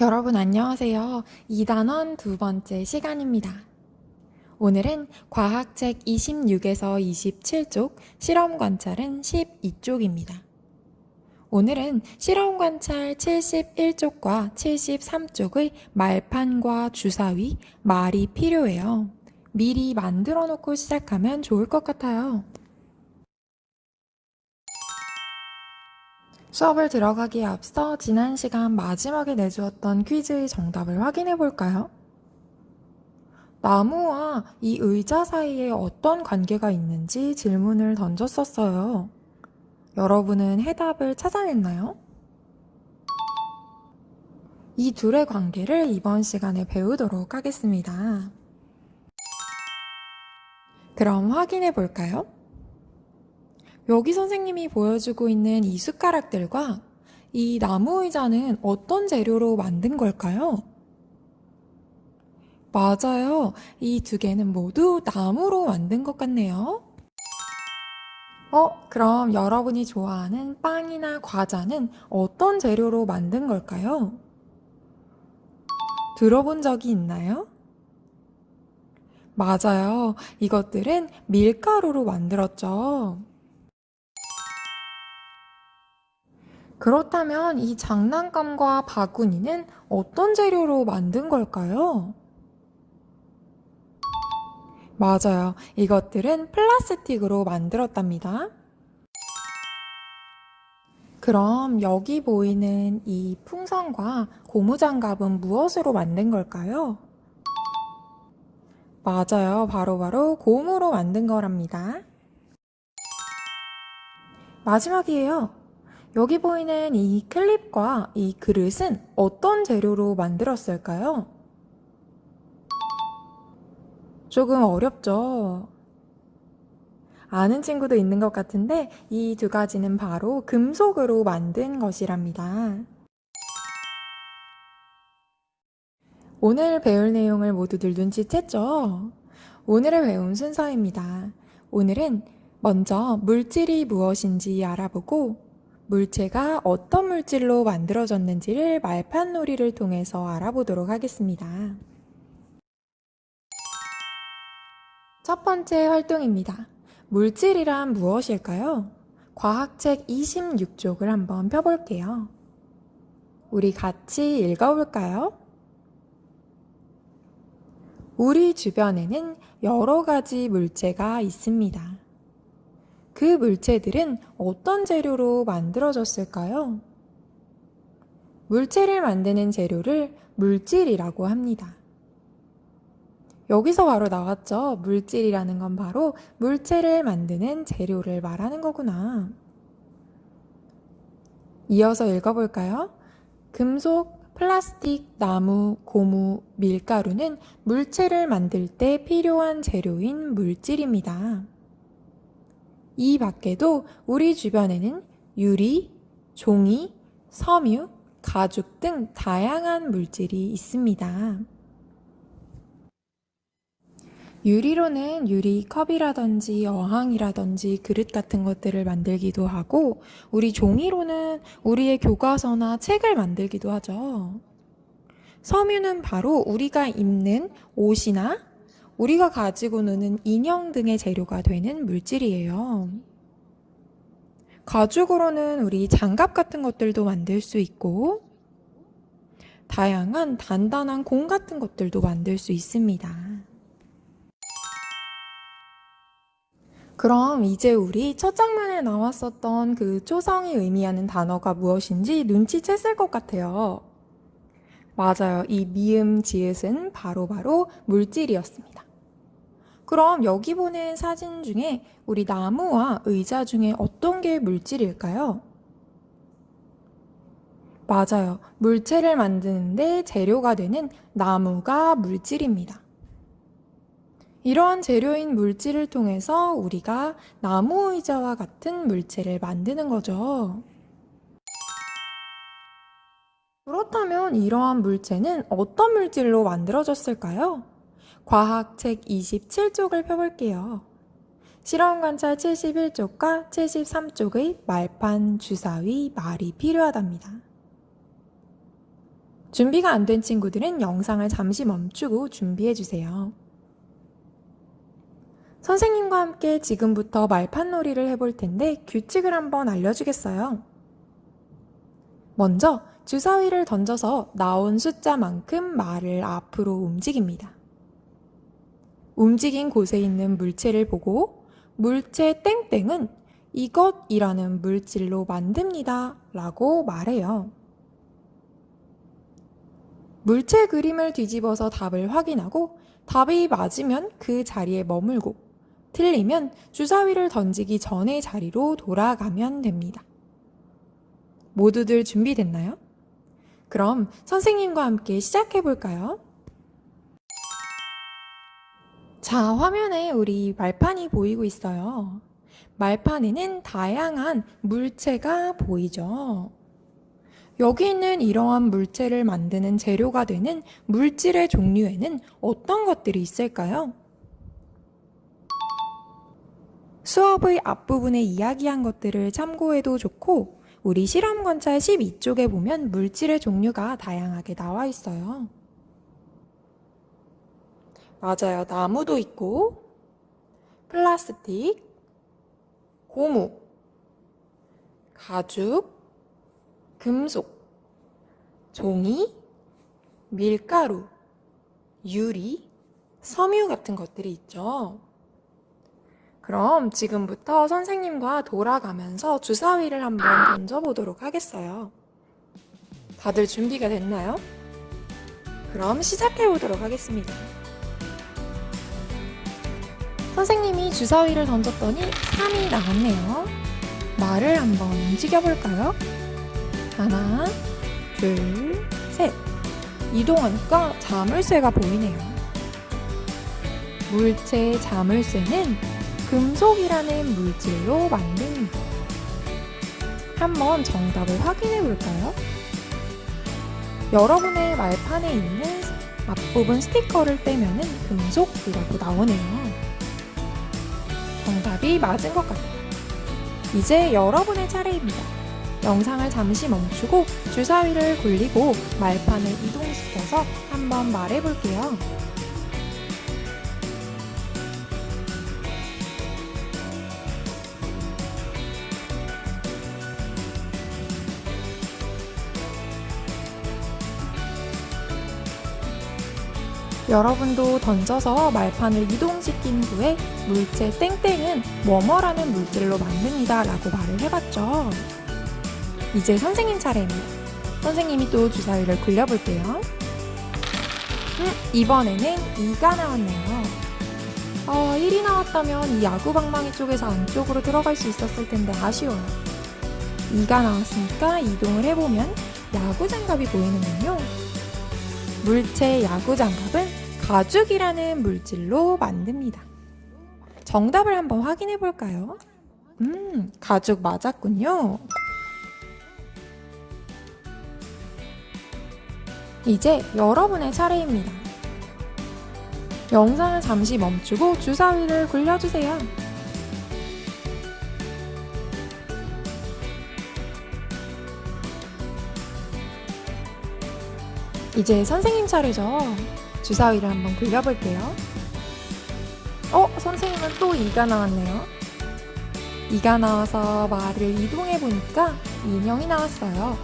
여러분 안녕하세요. 2단원 두 번째 시간입니다. 오늘은 과학책 26에서 27쪽 실험 관찰은 12쪽입니다. 오늘은 실험 관찰 71쪽과 73쪽의 말판과 주사위, 말이 필요해요. 미리 만들어 놓고 시작하면 좋을 것 같아요. 수업을 들어가기에 앞서 지난 시간 마지막에 내주었던 퀴즈의 정답을 확인해 볼까요? 나무와 이 의자 사이에 어떤 관계가 있는지 질문을 던졌었어요. 여러분은 해답을 찾아냈나요? 이 둘의 관계를 이번 시간에 배우도록 하겠습니다. 그럼 확인해 볼까요? 여기 선생님이 보여주고 있는 이 숟가락들과 이 나무 의자는 어떤 재료로 만든 걸까요? 맞아요. 이 두 개는 모두 나무로 만든 것 같네요. 어, 그럼 여러분이 좋아하는 빵이나 과자는 어떤 재료로 만든 걸까요? 들어본 적이 있나요? 맞아요. 이것들은 밀가루로 만들었죠. 그렇다면 이 장난감과 바구니는 어떤 재료로 만든 걸까요? 맞아요. 이것들은 플라스틱으로 만들었답니다. 그럼 여기 보이는 이 풍선과 고무장갑은 무엇으로 만든 걸까요? 맞아요. 바로바로 고무로 만든 거랍니다. 마지막이에요. 여기 보이는 이 클립과 이 그릇은 어떤 재료로 만들었을까요? 조금 어렵죠? 아는 친구도 있는 것 같은데 이 두 가지는 바로 금속으로 만든 것이랍니다. 오늘 배울 내용을 모두들 눈치챘죠? 오늘을 배운 순서입니다. 오늘은 먼저 물질이 무엇인지 알아보고 물체가 어떤 물질로 만들어졌는지를 말판놀이를 통해서 알아보도록 하겠습니다. 첫 번째 활동입니다. 물질이란 무엇일까요? 과학책 26쪽을 한번 펴볼게요. 우리 같이 읽어볼까요? 우리 주변에는 여러 가지 물체가 있습니다. 그 물체들은 어떤 재료로 만들어졌을까요? 물체를 만드는 재료를 물질이라고 합니다. 여기서 바로 나왔죠. 물질이라는 건 바로 물체를 만드는 재료를 말하는 거구나. 이어서 읽어볼까요? 금속, 플라스틱, 나무, 고무, 밀가루는 물체를 만들 때 필요한 재료인 물질입니다. 이 밖에도 우리 주변에는 유리, 종이, 섬유, 가죽 등 다양한 물질이 있습니다. 유리로는 유리 컵이라든지 어항이라든지 그릇 같은 것들을 만들기도 하고, 우리 종이로는 우리의 교과서나 책을 만들기도 하죠. 섬유는 바로 우리가 입는 옷이나 우리가 가지고 노는 인형 등의 재료가 되는 물질이에요. 가죽으로는 우리 장갑 같은 것들도 만들 수 있고, 다양한 단단한 공 같은 것들도 만들 수 있습니다. 그럼 이제 우리 첫 장면에 나왔었던 그 초성이 의미하는 단어가 무엇인지 눈치챘을 것 같아요. 맞아요. 이 미음, 지읒은 바로바로 바로 물질이었습니다. 그럼 여기 보낸 사진 중에 우리 나무와 의자 중에 어떤 게 물질일까요? 맞아요. 물체를 만드는데 재료가 되는 나무가 물질입니다. 이러한 재료인 물질을 통해서 우리가 나무 의자와 같은 물체를 만드는 거죠. 그렇다면 이러한 물체는 어떤 물질로 만들어졌을까요? 과학책 27쪽을 펴볼게요. 실험 관찰 71쪽과 73쪽의 말판, 주사위, 말이 필요하답니다. 준비가 안 된 친구들은 영상을 잠시 멈추고 준비해 주세요. 선생님과 함께 지금부터 말판 놀이를 해볼 텐데 규칙을 한번 알려주겠어요. 먼저 주사위를 던져서 나온 숫자만큼 말을 앞으로 움직입니다. 움직인 곳에 있는 물체를 보고 물체 땡땡은 이것이라는 물질로 만듭니다. 라고 말해요. 물체 그림을 뒤집어서 답을 확인하고 답이 맞으면 그 자리에 머물고 틀리면 주사위를 던지기 전의 자리로 돌아가면 됩니다. 모두들 준비됐나요? 그럼 선생님과 함께 시작해 볼까요? 자, 화면에 우리 말판이 보이고 있어요. 말판에는 다양한 물체가 보이죠. 여기 있는 이러한 물체를 만드는 재료가 되는 물질의 종류에는 어떤 것들이 있을까요? 수업의 앞부분에 이야기한 것들을 참고해도 좋고, 우리 실험 관찰 12쪽에 보면 물질의 종류가 다양하게 나와 있어요. 맞아요. 나무도 있고, 플라스틱, 고무, 가죽, 금속, 종이, 밀가루, 유리, 섬유 같은 것들이 있죠. 그럼 지금부터 선생님과 돌아가면서 주사위를 한번 던져보도록 하겠어요. 다들 준비가 됐나요? 그럼 시작해보도록 하겠습니다. 선생님이 주사위를 던졌더니 3이 나왔네요. 말을 한번 움직여볼까요? 하나, 둘, 셋. 이동하니까 자물쇠가 보이네요. 물체 자물쇠는 금속이라는 물질로 만듭니다. 한번 정답을 확인해 볼까요? 여러분의 말판에 있는 앞부분 스티커를 떼면은 금속이라고 나오네요. 정답이 맞은 것 같아요. 이제 여러분의 차례입니다. 영상을 잠시 멈추고 주사위를 굴리고 말판을 이동시켜서 한번 말해볼게요. 여러분도 던져서 말판을 이동시킨 후에 물체 땡땡은 뭐뭐라는 물질로 만듭니다 라고 말을 해봤죠. 이제 선생님 차례입니다. 선생님이 또 주사위를 굴려볼게요. 음, 이번에는 2가 나왔네요. 어, 1이 나왔다면 이 야구 방망이 쪽에서 안쪽으로 들어갈 수 있었을 텐데 아쉬워요. 2가 나왔으니까 이동을 해보면 야구 장갑이 보이는군요. 물체 야구 장갑은 가죽이라는 물질로 만듭니다. 정답을 한번 확인해 볼까요? 음, 가죽 맞았군요. 이제 여러분의 차례입니다. 영상을 잠시 멈추고 주사위를 굴려주세요. 이제 선생님 차례죠. 주사위를 한번 굴려볼게요. 어, 선생님은 또 2가 나왔네요. 2가 나와서 말을 이동해보니까 인형이 나왔어요.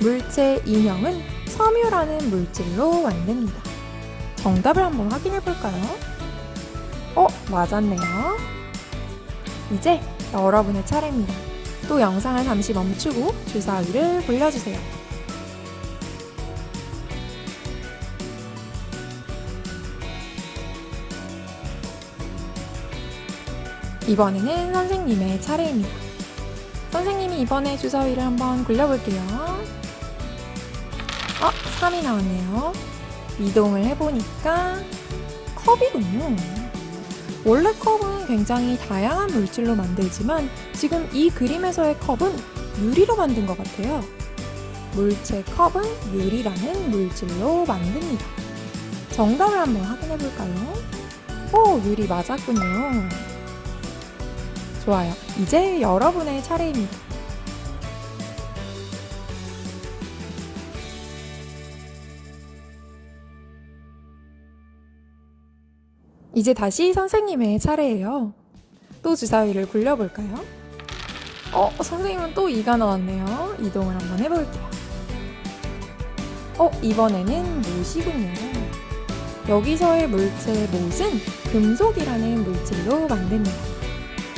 물체 인형은 섬유라는 물질로 만듭니다. 정답을 한번 확인해볼까요? 어, 맞았네요. 이제 여러분의 차례입니다. 또 영상을 잠시 멈추고 주사위를 굴려주세요. 이번에는 선생님의 차례입니다. 선생님이 이번에 주사위를 한번 굴려볼게요. 어, 3이 나왔네요. 이동을 해보니까 컵이군요. 원래 컵은 굉장히 다양한 물질로 만들지만 지금 이 그림에서의 컵은 유리로 만든 것 같아요. 물체 컵은 유리라는 물질로 만듭니다. 정답을 한번 확인해 볼까요? 오, 유리 맞았군요. 좋아요. 이제 여러분의 차례입니다. 이제 다시 선생님의 차례예요. 또 주사위를 굴려볼까요? 어, 선생님은 또 2가 나왔네요. 이동을 한번 해볼게요. 어, 이번에는 무시군요. 여기서의 물체 못은 금속이라는 물질로 만듭니다.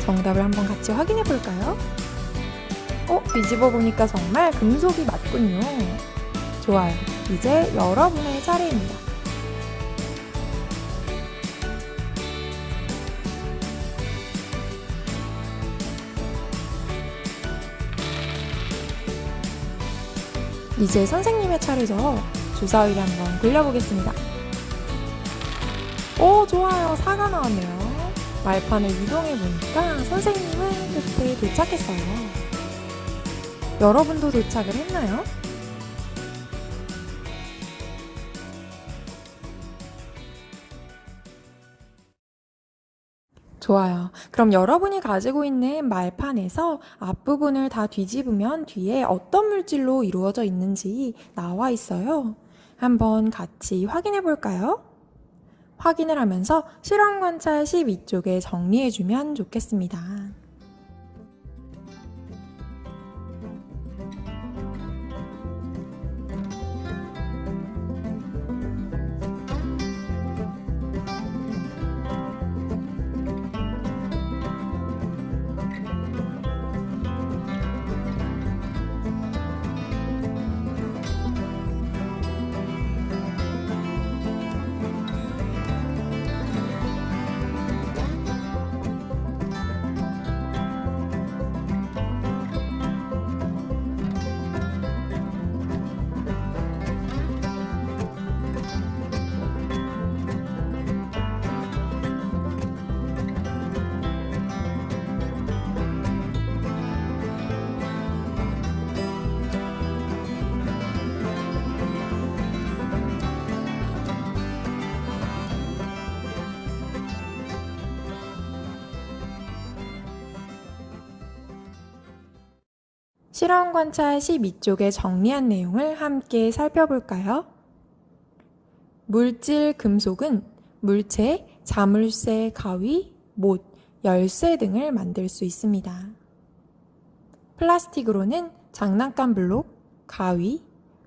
정답을 한번 같이 확인해 볼까요? 어, 뒤집어 보니까 정말 금속이 맞군요. 좋아요. 이제 여러분의 차례입니다. 이제 선생님의 차례죠. 주사위를 한번 굴려보겠습니다. 오, 좋아요. 사가 나왔네요. 말판을 이동해 보니까 선생님은 끝에 도착했어요. 여러분도 도착을 했나요? 좋아요. 그럼 여러분이 가지고 있는 말판에서 앞부분을 다 뒤집으면 뒤에 어떤 물질로 이루어져 있는지 나와 있어요. 한번 같이 확인해 볼까요? 확인을 하면서 실험 관찰 12쪽에 정리해 주면 좋겠습니다. 실험 관찰 12쪽에 정리한 내용을 함께 살펴볼까요? 물질 금속은 물체, 자물쇠, 가위, 못, 열쇠 등을 만들 수 있습니다. 플라스틱으로는 장난감 블록, 가위,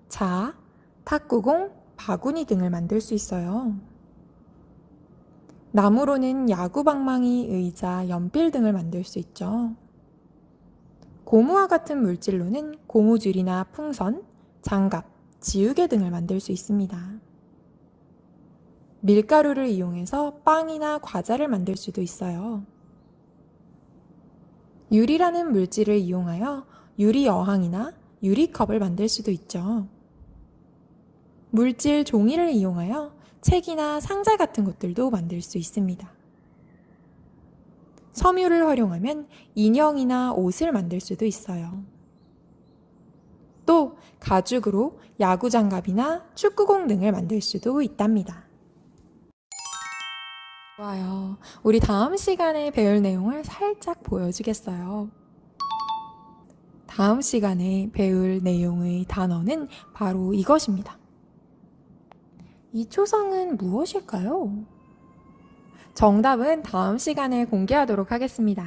자, 탁구공, 바구니 등을 만들 수 있어요. 나무로는 야구방망이, 의자, 연필 등을 만들 수 있죠. 고무와 같은 물질로는 고무줄이나 풍선, 장갑, 지우개 등을 만들 수 있습니다. 밀가루를 이용해서 빵이나 과자를 만들 수도 있어요. 유리라는 물질을 이용하여 유리 어항이나 유리컵을 만들 수도 있죠. 물질 종이를 이용하여 책이나 상자 같은 것들도 만들 수 있습니다. 섬유를 활용하면 인형이나 옷을 만들 수도 있어요. 또 가죽으로 야구 장갑이나 축구공 등을 만들 수도 있답니다. 좋아요. 우리 다음 시간에 배울 내용을 살짝 보여주겠어요. 다음 시간에 배울 내용의 단어는 바로 이것입니다. 이 초성은 무엇일까요? 정답은 다음 시간에 공개하도록 하겠습니다.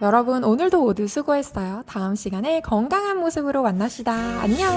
여러분, 오늘도 모두 수고했어요. 다음 시간에 건강한 모습으로 만납시다. 안녕!